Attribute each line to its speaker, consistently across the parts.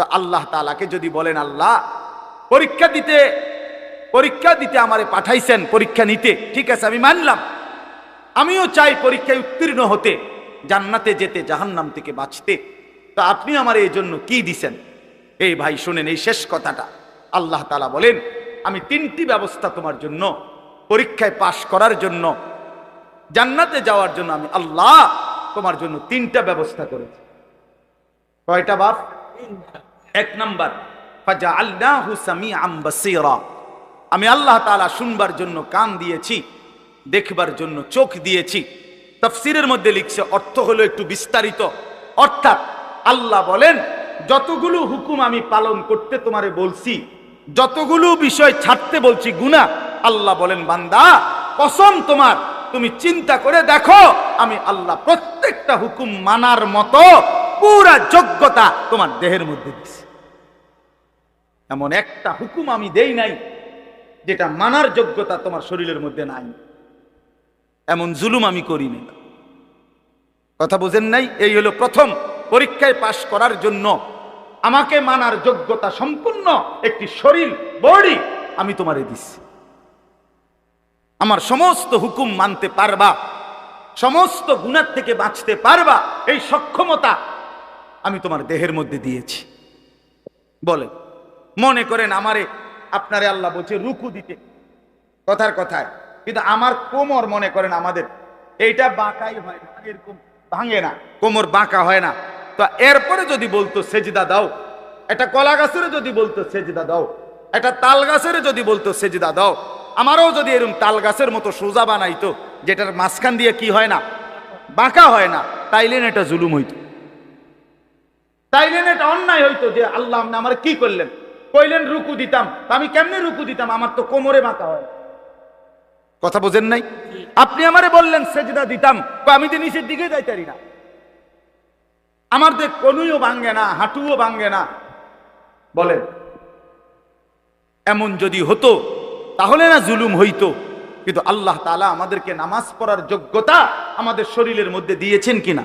Speaker 1: তো আল্লাহ তালাকে যদি বলেন, আল্লাহ, পরীক্ষা দিতে পরীক্ষা দিতে আমারে পাঠাইছেন, পরীক্ষা নিতে, ঠিক আছে, আমি মানলাম। আমিও চাই পরীক্ষায় উত্তীর্ণ হতে, জান্নাতে যেতে, জাহান্নাম থেকে বাঁচতে। তা আপনি আমার এই জন্য কি দিছেন? এই ভাই, শুনেন এই শেষ কথাটা। আল্লাহ তালা বলেন, আমি তিনটি ব্যবস্থা তোমার জন্য, পরীক্ষায় পাশ করার জন্য, জান্নাতে যাওয়ার জন্য আমি আল্লাহ তোমার জন্য তিনটা ব্যবস্থা করেছি। কয়টা বাপ? এক নাম্বার আমি আল্লাহ তাআলা শুনবার জন্য কান দিয়েছি, দেখবার জন্য চোখ দিয়েছি। তাফসীরের মধ্যে লিখছে, অর্থ হলো একটু বিস্তারিত। অর্থাৎ আল্লাহ বলেন, যতগুলো হুকুম আমি পালন করতে তোমারে বলছি, যতগুলো বিষয় ছাড়তে বলছি গুনাহ, আল্লাহ বলেন, বান্দা, কসম তোমার, তুমি চিন্তা করে দেখো, আমি আল্লাহ প্রত্যেকটা হুকুম মানার মতো পুরা যোগ্যতা তোমার দেহের মধ্যে দিছি। এমন একটা হুকুম আমি দেই নাই, যেটা মানার যোগ্যতা তোমার শরীরের মধ্যে নাই। এমন জুলুম আমি করিনি কথা বুঝেন নাই? এই হলো প্রথম পরীক্ষায় পাশ করার জন্য আমাকে মানার যোগ্যতা সম্পূর্ণ একটি শরীর, বডি আমি তোমারে দিচ্ছি আমার সমস্ত হুকুম মানতে পারবা, সমস্ত গুণার থেকে বাঁচতে পারবা, এই সক্ষমতা আমি তোমার দেহের মধ্যে দিয়েছি। বলে, মনে করেন আমারে আপনারে আল্লাহ বলছে রুকু দিতে। কথার কথায়। কিন্তু আমার কোমর মনে করেন আমাদের, এইটা বাঁকাই হয় না, এরকম ভাঙে না, কোমর বাঁকা হয় না। তো এরপরে যদি বলতো সেজদা দাও, একটা কলা গাছের যদি বলতো সেজদা দাও, একটা তাল গাছের যদি বলতো সেজদা দাও, আমারও যদি এরকম তাল গাছের মতো সোজা বানাইতো, যেটার মাঝখান দিয়ে কি হয় না, বাঁকা হয় না তাইলেন এটা জুলুম হইতো। তাইলেন এটা অন্যায় হইতো যে আল্লাহ আপনি আমার কি করলেন? কইলেন, রুকু দিতাম। আমি কেমনে রুকু দিতাম? আমার তো কোমরে বাঁকা হয়। কথা বোঝেন নাই? আপনি আমারে বললেন, সেজদা দিতাম। আমি তো নিচের দিকে যাইতারি না। আমার তো কনুইও ভাঙ্গে না, হাঁটুও ভাঙ্গে না। বলেন, এমন যদি হতো, তাহলে না জুলুম হইতো। কিন্তু আল্লাহ তাআলা আমাদেরকে নামাজ পড়ার যোগ্যতা আমাদের শরীরের মধ্যে দিয়েছেন কিনা?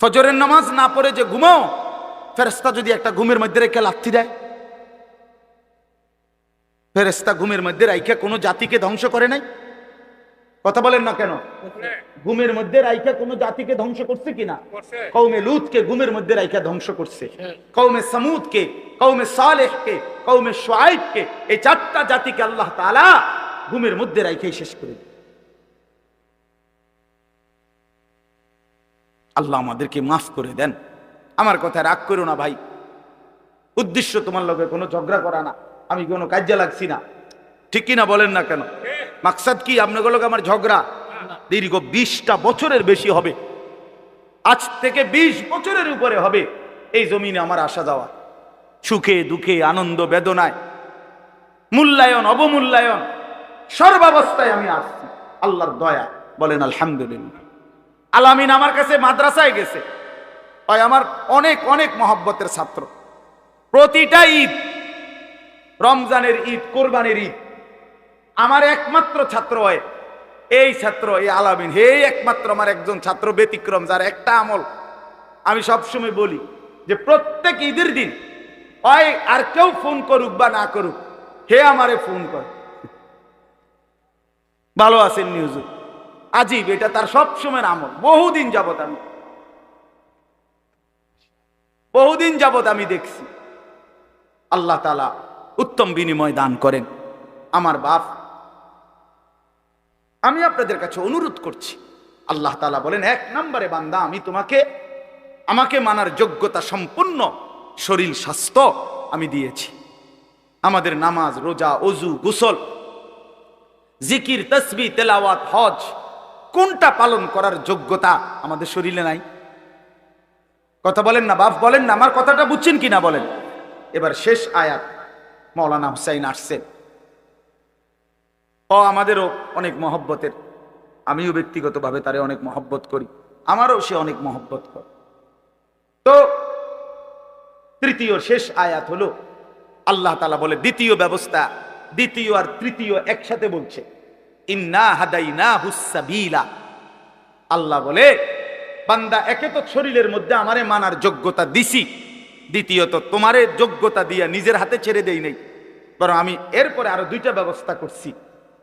Speaker 1: ফজরের নামাজ না পড়ে যে ঘুমাও ফেরেস্তা যদি একটা ঘুমের মধ্যে রেখে লাথি দেয় ফেরেস্তা ঘুমের মধ্যে রাইখা কোনো জাতিকে ধ্বংস করে নাই? কথা বলেন না কেন? ঘুমের মধ্যে রাইখা কোনো জাতিকে ধ্বংস করছে কিনা? কৌমে লুতকে ঘুমের মধ্যে রাইখা ধ্বংস করছে। কৌমে সামুদকে কৌমে সালেহকে কৌমে সোয়াইবকে এই চারটা জাতিকে আল্লাহ তাআলা ঘুমের মধ্যে রাইখাই শেষ করে আল্লাহ আমাদেরকে মাফ করে দেন। আমার কথা রাগ করো না ভাই। উদ্দেশ্য তোমার লোকে কোনো ঝগড়া করা না। আমি কোনো কাজে লাগছি না। ঠিক কিনা বলেন না কেন? মাকসাদ কি? আপনাদের লোক আমার ঝগড়া? দীর্ঘ বিশটা বছরের বেশি হবে। আজ থেকে বিশ বছরের উপরে হবে। এই জমিনে আমার আসা যাওয়া। সুখে দুঃখে আনন্দ বেদনায়। মূল্যায়ন, অবমূল্যায়ন। সর্বাবস্থায় আমি আসছি। আল্লাহর দয়া। বলেন আলহামদুলিল্লাহ। আলামিন আমার কাছে মাদ্রাসায় গেছে। হয় আমার অনেক অনেক মহব্বতের ছাত্র। প্রতিটা ঈদ, রমজানের ঈদ, কোরবানের ঈদ, আমার একমাত্র ছাত্র হয়। এই ছাত্র, এই আলামিন, হে একমাত্র আমার একজন ছাত্র ব্যতিক্রম, যার একটা আমল আমি সবসময় বলি যে প্রত্যেক ঈদের দিন, হয় আর কেউ ফোন করুক বা না করুক, হে আমারে ফোন করে। ভালো আছেন নিউজ আজীব, এটা তার সবসময়ের আমল। বহুদিন যাবত আমি বহুদিন যাবত আমি দেখছি। আল্লাহ তালা উত্তম বিনিময় দান করেন। আমার বাপ, আমি আপনাদের কাছে অনুরোধ করছি। আল্লাহ তালা বলেন, এক নম্বরে বান্দা, আমি তোমাকে, আমাকে মানার যোগ্যতা সম্পূর্ণ শরীর স্বাস্থ্য আমি দিয়েছি। আমাদের নামাজ, রোজা অজু গোসল, জিকির তসবি তেলাওয়াত, হজ কোনটা পালন করার যোগ্যতা আমাদের শরীরে নাই? কথা বলেন না বাপ, বলেন না, আমার কথাটা বুঝছেন কিনা বলেন? এবার শেষ আয়াত, মৌলানা হুসাইন আসছেন। ও আমাদেরও অনেক মহব্বতের, আমিও ব্যক্তিগতভাবে তারে অনেক মহব্বত করি, আমারও সে অনেক মহব্বত করে। তো তৃতীয় শেষ আয়াত হলো, আল্লাহ তালা বলে দ্বিতীয় ব্যবস্থা, দ্বিতীয় আর তৃতীয় একসাথে বলছে। ইন্না হাদাইনা হুসাবিলা আল্লাহ বলে, বান্দা, একে তো শরীরের মধ্যে আমারে মানার যোগ্যতা দিছি, দ্বিতীয়ত তোমারে যোগ্যতা দিয়া নিজের হাতে ছেড়ে দেই নাই। বরং আমি এরপরে আরও দুইটা ব্যবস্থা করছি।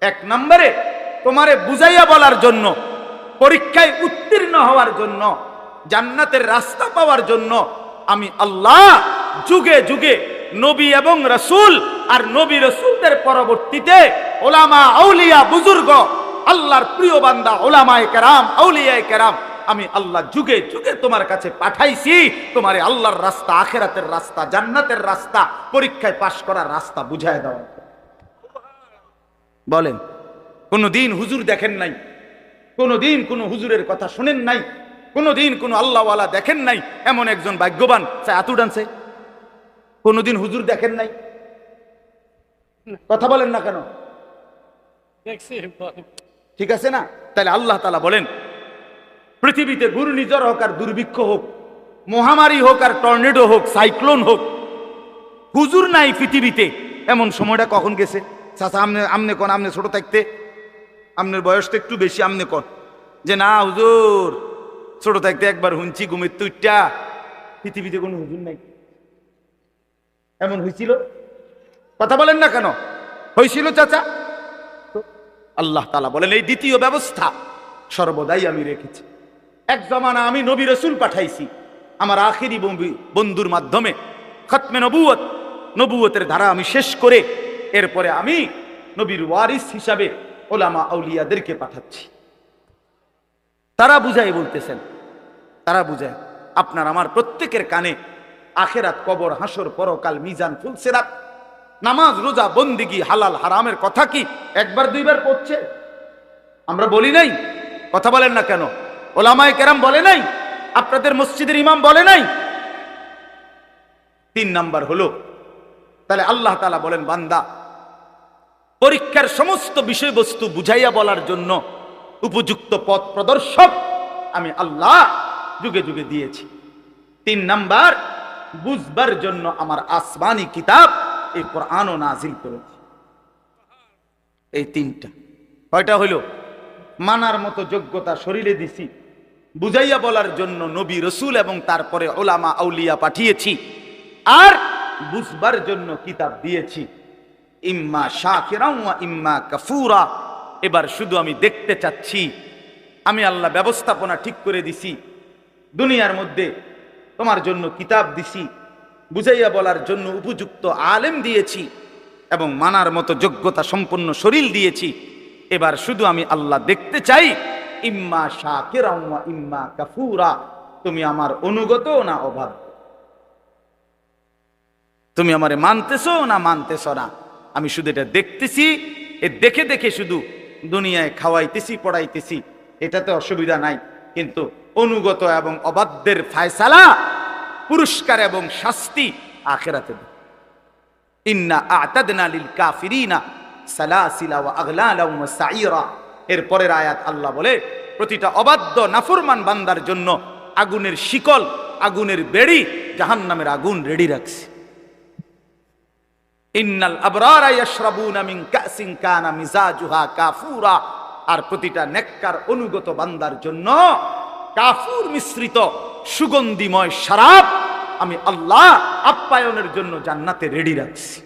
Speaker 1: এক নম্বরে, তোমারে বুঝাইয়া বলার জন্য, পরীক্ষায় উত্তীর্ণ হওয়ার জন্য, জান্নাতের রাস্তা পাওয়ার জন্য আমি আল্লাহ যুগে যুগে নবী এবং রসুল আর নবী রসুলদের পরবর্তীতে ওলামা আউলিয়া বুজুর্গ, আল্লাহর প্রিয় বান্দা ওলামায় কেরাম, আউলিয়ায় কেরাম, আমি আল্লাহ যুগে যুগে তোমার কাছে পাঠাইছি। তোমারে আল্লাহর রাস্তা, আখেরাতের রাস্তা, জান্নাতের রাস্তা, পরীক্ষায় পাশ করার রাস্তা বুঝায় দেওয়া বলেন, কোনদিন হুজুর দেখেন নাই? কোনদিন কোন হুজুরের কথা শুনেন নাই? কোনদিন কোন আল্লাহওয়ালা দেখেন নাই? এমন একজন ভাগ্যবান চাই আতু ডান্সে কোনদিন হুজুর দেখেন নাই? কথা বলেন না কেন? ঠিক আছে না? তাহলে আল্লাহ তালা বলেন পৃথিবীতে ঘূর্ণিঝড় হোক আর দুর্ভিক্ষ হোক মহামারী হোক আর টর্নেডো হোক সাইক্লোন হোক হুজুর নাই পৃথিবীতে। এমন সময়টা কখন গেছে? চাচা আমনে আমনে কন আমনে ছোট থাকতে? আমনের বয়স তো একটু বেশি আমনে কন? যে না হুজুর ছোট থাকতে একবার হুঁচি ঘুমের তুইটা পৃথিবীতে কোনো হুজুর নাই। এমন হয়েছিল কথা বলেন না কেন? হয়েছিল চাচা? আল্লাহ তালা বলেন, এই দ্বিতীয় ব্যবস্থা সর্বদাই আমি রেখেছি। এক জমানা আমি নবী রসুল পাঠাইছি। আমার আখেরি বন্ধুর মাধ্যমে খতমে নবুয়ত নবুয়তের ধারা আমি শেষ করে এরপরে আমি নবীর ওয়ারিস হিসাবে ওলামা আউলিয়াদেরকে পাঠাচ্ছি। তারা বুঝাই বলতেছেন, তারা বুঝায়, আপনার আমার প্রত্যেকের কানে আখেরাত কবর, হাসর, পরকাল, মিজান, ফুলসেরাত নামাজ, রোজা, বন্দিগি, হালাল, হারামের কথা কি একবার, দুইবার পড়ছে? আমরা বলি নাই, কথা বলেন না কেন? ওলামায় কেরাম বলে নাই? আপনাদের মসজিদের ইমাম বলে নাই? তিন নাম্বার হলো, তাহলে আল্লাহ তালা বলেন, বান্দা, পরীক্ষার সমস্ত বিষয়বস্তু বুঝাইয়া বলার জন্য উপযুক্ত পথ প্রদর্শক আমি আল্লাহ যুগে যুগে দিয়েছি। তিন নাম্বার, বুঝবার জন্য আমার আসমানি কিতাব এই কোরআনও নাজিল করেছি। এই তিনটা। কয়টা হইল? মানার মতো যোগ্যতা শরীরে দিছি, বুঝাইয়া বলার জন্য নবী রসুল এবং তারপরে ওলামা আউলিয়া পাঠিয়েছি, আর বুঝবার জন্য কিতাব দিয়েছি। ইম্মা শাকিরাও ওয়া ইম্মা কাফুরা। এবার শুধু আমি দেখতে চাচ্ছি, আমি আল্লাহ ব্যবস্থাপনা ঠিক করে দিছি, দুনিয়ার মধ্যে তোমার জন্য কিতাব দিছি বুঝাইয়া বলার জন্য উপযুক্ত আলেম দিয়েছি এবং মানার মতো যোগ্যতা সম্পন্ন শরীর দিয়েছি। এবার শুধু আমি আল্লাহ দেখতে চাই। ইম্মা শাকিরাও ওয়া ইম্মা কাফুরা। তুমি আমার অনুগত না অভাব তুমি আমারে মানতেছো না মানতেছ না? আমি শুধু এটা দেখতেছি। এ দেখে দেখে শুধু দুনিয়ায় খাওয়াইতেছি, পড়াইতেছি। এটাতে অসুবিধা নাই। কিন্তু অনুগত এবং অবাধ্যের ফায়সালা পুরস্কার এবং শাস্তি আখেরাতে। ইন্না আতাদনা লিল কাফিরিনা সালাসিলা ওয়া আগলালা ওয়া সাইরা এর পরের আয়াত আল্লাহ বলে, প্রতিটা অবাধ্য, নাফরমান বান্দার জন্য আগুনের শিকল, আগুনের বেড়ি জাহান্নামের আগুন রেডি রাখছে। ইন্নাল আবরারা ইয়াশরাবুনা মিন কাসিন কানা মিজাজুহা কাফুরা। আর প্রতিটা নেককার, অনুগত বান্দার জন্য কাফুর মিশ্রিত সুগন্ধিময় সারাপ আমি আল্লাহ আপ্যায়নের জন্য জান্নাতে রেডি রাখছি।